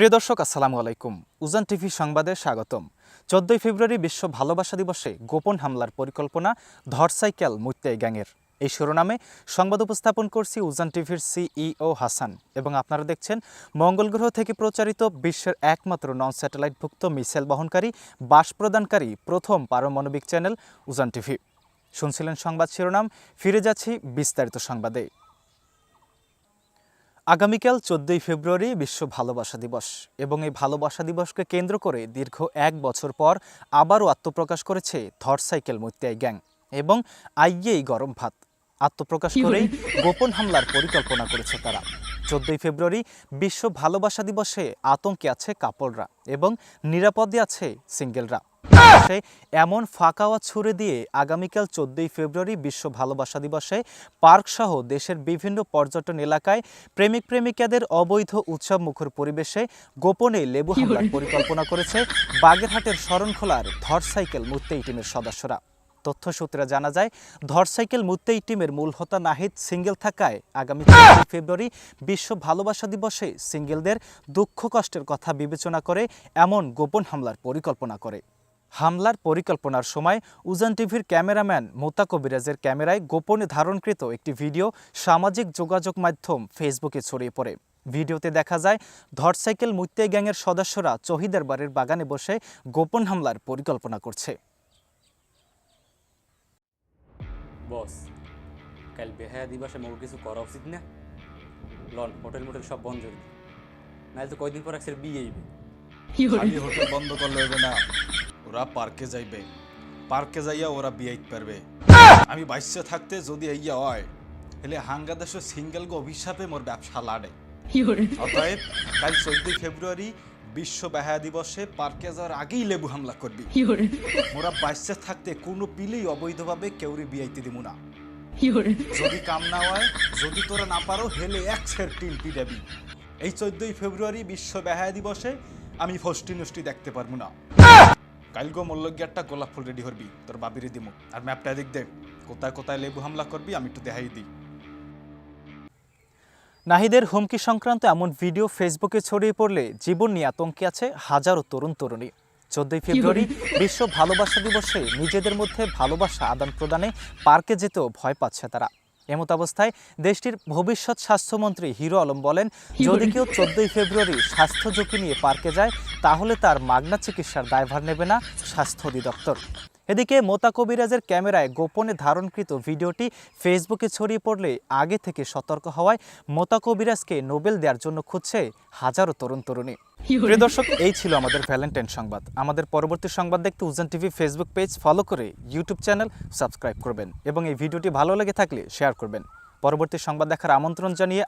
প্রিয় দর্শক, আসসালামু আলাইকুম। উজান টিভি সংবাদে স্বাগতম। চোদ্দই ফেব্রুয়ারি বিশ্ব ভালোবাসা দিবসে গোপন হামলার পরিকল্পনা ধরসাইকেল মুত্তাই গ্যাংয়ের। এই শিরোনামে সংবাদ উপস্থাপন করছি উজান টিভির সিইও হাসান এবং আপনারা দেখছেন মঙ্গল গ্রহ থেকে প্রচারিত বিশ্বের একমাত্র নন স্যাটেলাইটভুক্ত মিসাইল বহনকারী, বাস প্রদানকারী প্রথম পারমাণবিক চ্যানেল উজান টিভি। শুনছিলেন সংবাদ শিরোনাম, ফিরে যাচ্ছি বিস্তারিত সংবাদে। আগামীকাল চোদ্দই ফেব্রুয়ারি বিশ্ব ভালোবাসা দিবস এবং এই ভালোবাসা দিবসকে কেন্দ্র করে দীর্ঘ এক বছর পর আবারও আত্মপ্রকাশ করেছে থর সাইকেল মৈত্যাই গ্যাং এবং আইয়েই গরম ভাত। আত্মপ্রকাশ করেই গোপন হামলার পরিকল্পনা করেছে তারা। চোদ্দই ফেব্রুয়ারি বিশ্ব ভালোবাসা দিবসে আতঙ্কে আছে কাপড়রা এবং নিরাপদে আছে সিঙ্গেলরা। সে এমন ফাঁকাওয়া ছুড়ে দিয়ে আগামীকাল চোদ্দই ফেব্রুয়ারি বিশ্ব ভালোবাসা দিবসে পার্ক সহ দেশের বিভিন্ন পর্যটন এলাকায় প্রেমিক প্রেমিকাদের অবৈধ উৎসব মুখর পরিবেশে গোপনে লেবু হামলার পরিকল্পনা করেছে বাগেরহাটের শরণখোলার ধর সাইকেল মুত্তেই টিমের সদস্যরা। তথ্য সূত্রে জানা যায় ধরসাইকেল মুত্তেই টিমের মূল হোতা নাহিদ সিঙ্গেল থাকায় আগামী চোদ্দই ফেব্রুয়ারি বিশ্ব ভালোবাসা দিবসে সিঙ্গেলদের দুঃখ কষ্টের কথা বিবেচনা করে এমন গোপন হামলার পরিকল্পনা করে। হামলার পরিকল্পনার সময় উজান টিভির ক্যামেরাম্যান মোতা কবিরাজের ক্যামেরায় গোপনে ধারণকৃত একটি ভিডিও সামাজিক যোগাযোগ মাধ্যম ফেসবুকে ছড়িয়ে পড়ে। ভিডিওতে দেখা যায় ধরসাইকেল মুত্তে গ্যাংয়ের সদস্যরা চহিদার বাড়ির বাগানে বসে গোপন হামলার পরিকল্পনা করছে। বস কাল বেহায়া দিবসে মোর কিছু করা উচিত না। লন হোটেল মোটেল সব বন্ধ করে দিই নাহলে তো কয়দিন পর একসের বিয়ে হোটেল বন্ধ করলে হইবে না। ওরা পার্কে যাইবে। পার্কে যাইয়া ওরা বিয়াইত পারবে আমি বাইশে থাকতে যদি ইয়া হয় হলে হাঙ্গাদেশ সিঙ্গেল গো অভিশাপে মোর ব্যবসা লাড়ে। অতএব কাল চোদ্দই ফেব্রুয়ারি বিশ্ব বেহায়া দিবসে পার্কে যাওয়ার আগেই লেবু হামলা করবি। মোরা বাইশে থাকতে কোনো পিলেই অবৈধভাবে কেউরি বিয়াইতে দিব না। যদি কাম না হয় যদি তোরা না পারো হেলে এক সের টিম পিটাবি। এই চোদ্দই ফেব্রুয়ারি বিশ্ব বেহায়া দিবসে আমি ফষ্টি নষ্টি দেখতে পারব না। কালগো মল্লজ্ঞ একটা গোলাপ ফুল রেডি করবি তোর বাবিরে দিমু। আর ম্যাপটা দিক দে কোথায় কোথায় লেবু হামলা করবি আমি একটু দেখাই দিই। নাহিদের হুমকি সংক্রান্ত এমন ভিডিও ফেসবুকে ছড়িয়ে পড়লে জীবন নিয়ে আতঙ্কে আছে হাজারো তরুণ তরুণী। চোদ্দই ফেব্রুয়ারি বিশ্ব ভালোবাসা দিবসে নিজেদের মধ্যে ভালোবাসা আদান প্রদানে পার্কে যেতেও ভয় পাচ্ছে তারা। এমত অবস্থায় দেশটির ভবিষ্যৎ স্বাস্থ্যমন্ত্রী হিরো আলম বলেন যদি কেউ চোদ্দই ফেব্রুয়ারি স্বাস্থ্য ঝুঁকি নিয়ে পার্কে যায় তাহলে তার মাগনা চিকিৎসার দায়ভার নেবে না স্বাস্থ্য অধিদপ্তর। এদিকে মোতা কবিরাজের ক্যামেরায় গোপনে ধারণকৃত ভিডিওটি ফেসবুকে ছড়িয়ে পড়লে আগে থেকে সতর্ক হওয়ায় মোতা কবিরাজকে নোবেল দেওয়ার জন্য খুঁজছে হাজারো তরুণ তরুণী। প্রিয় দর্শক, এই ছিল আমাদের ভ্যালেন্টাইন সংবাদ। আমাদের পরবর্তী সংবাদ দেখতে Ujan TV Facebook page follow করে ইউটিউব চ্যানেল সাবস্ক্রাইব করবেন এবং এই ভিডিওটি ভালো লেগে থাকলে শেয়ার করবেন। পরবর্তী সংবাদ দেখার আমন্ত্রণ জানিয়ে